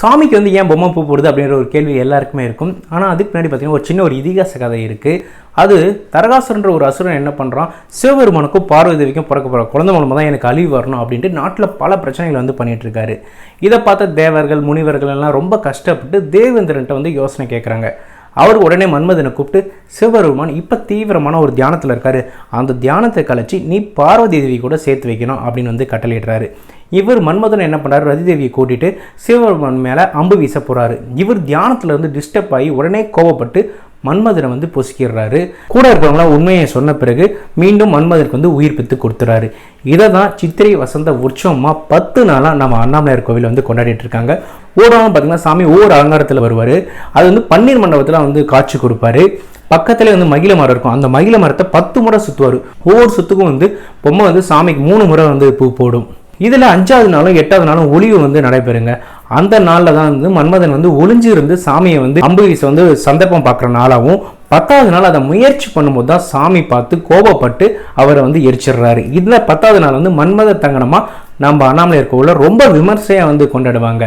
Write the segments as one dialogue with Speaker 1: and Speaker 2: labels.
Speaker 1: சாமிக்கு வந்து ஏன் பொம்மை பூ போடுது அப்படின்ற ஒரு கேள்வி எல்லாருக்குமே இருக்கும். ஆனால் அதுக்கு பின்னாடி பார்த்தீங்கன்னா ஒரு சின்ன ஒரு இதிகாச கதை இருக்குது அது தரகாசுரன்ற ஒரு அசுரன் என்ன பண்ணுறான் சிவபெருமானுக்கும் பார்வதி பிறக்க போகிற குழந்தை மூலமாக தான் எனக்கு அழிவு வரணும் அப்படின்ட்டு நாட்டில் பல பிரச்சனைகள் வந்து பண்ணிகிட்ருக்காரு இதை பார்த்த தேவர்கள் முனிவர்கள் எல்லாம் ரொம்ப கஷ்டப்பட்டு தேவேந்திரன்ட்ட வந்து யோசனை கேட்குறாங்க அவர் உடனே மன்மதனை கூப்பிட்டு சிவபெருமான் இப்போ தீவிரமான ஒரு தியானத்தில் இருக்காரு. அந்த தியானத்தை கழிச்சு நீ பார்வதி தேவி கூட சேர்த்து வைக்கணும் அப்படின்னு வந்து கட்டளையிடுறாரு. இவர் மன்மதன் என்ன பண்ணுறாரு ரதிதேவியை கூட்டிட்டு சிவபெருமான் மேலே அம்பு வீச போகிறாரு இவர் தியானத்துலேருந்து டிஸ்டர்ப் ஆகி உடனே கோவப்பட்டு மன்மதனை வந்து பொசுக்கிடுறாரு. கூட இருக்கிறவங்களாம் உண்மையை சொன்ன பிறகு மீண்டும் மன்மதனுக்கு வந்து உயிர் பித்து கொடுத்துறாரு. இதை தான் சித்திரை வசந்த உற்சவமாக பத்து நாளாக நம்ம அண்ணாமலையார் கோவில் வந்து கொண்டாடிட்டு இருக்காங்க. ஊடகம் பார்த்தீங்கன்னா சாமி ஒவ்வொரு அலங்காரத்தில் வருவார். அது வந்து பன்னீர் மண்டபத்தில் வந்து காட்சி கொடுப்பாரு. பக்கத்துல வந்து மகிழ மரம் இருக்கும். அந்த மகிழ மரத்தை பத்து முறை சுற்றுவார் ஒவ்வொரு சுத்துக்கும் வந்து பொம்மை வந்து சாமிக்கு மூணு முறை வந்து பூ போடும். இதில் அஞ்சாவது நாளும் எட்டாவது நாளும் ஒளிவு வந்து நடைபெறுங்க. அந்த நாளில் தான் வந்து மன்மதன் வந்து ஒளிஞ்சு இருந்து சாமியை வந்து அம்பு வீச வந்து சந்தர்ப்பம் பார்க்குற நாளாகவும் பத்தாவது நாள் அதை முயற்சி பண்ணும்போது தான் சாமி பார்த்து கோபப்பட்டு அவரை வந்து எரிச்சிடுறாரு. இந்த பத்தாவது நாள் வந்து மன்மத தங்கனமாக நம்ம அண்ணாமலையர் கோவிலில் ரொம்ப விமர்சையாக வந்து கொண்டாடுவாங்க.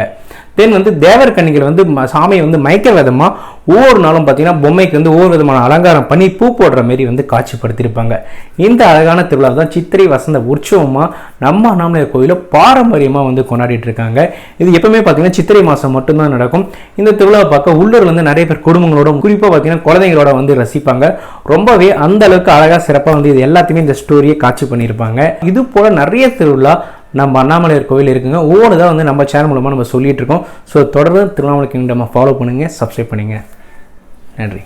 Speaker 1: தென் வந்து தேவர் கன்னிகள் வந்து ம- சாமியை வந்து மயக்க விதமாக ஒவ்வொரு நாளும் பார்த்தீங்கன்னா பொம்மைக்கு வந்து ஒவ்வொரு விதமான அலங்காரம் பண்ணி பூ போடுற மாரி வந்து காட்சிப்படுத்தியிருப்பாங்க. இந்த அழகான திருவிழா தான் சித்திரை வசந்த உற்சவமாக நம்ம அண்ணாமலையார் கோயிலில் பாரம்பரியமாக வந்து கொண்டாடிட்டு இருக்காங்க. இது எப்பவுமே பார்த்தீங்கன்னா சித்திரை மாதம் மட்டும்தான் நடக்கும். இந்த திருவிழாவை பார்க்க உள்ளூர்ல வந்து நிறைய பேர் குடும்பங்களோட குறிப்பாக பார்த்தீங்கன்னா குழந்தைங்களோட வந்து ரசிப்பாங்க. ரொம்பவே அந்த அளவுக்கு அழகாக சிறப்பாக வந்து இது எல்லாத்தையுமே இந்த ஸ்டோரியை காட்சி பண்ணியிருப்பாங்க. இது போல் நிறைய திருவிழா நம்ம அண்ணாமலையார் கோவில் இருக்குங்க. ஒவ்வொரு தான் வந்து நம்ம சேனல் மூலமாக நம்ம சொல்லிகிட்டு இருக்கோம். ஸோ தொடர்ந்து திருவண்ணாமலை கிங்டம் ஃபாலோ பண்ணுங்கள் சப்ஸ்கிரைப் பண்ணுங்கள் நன்றி.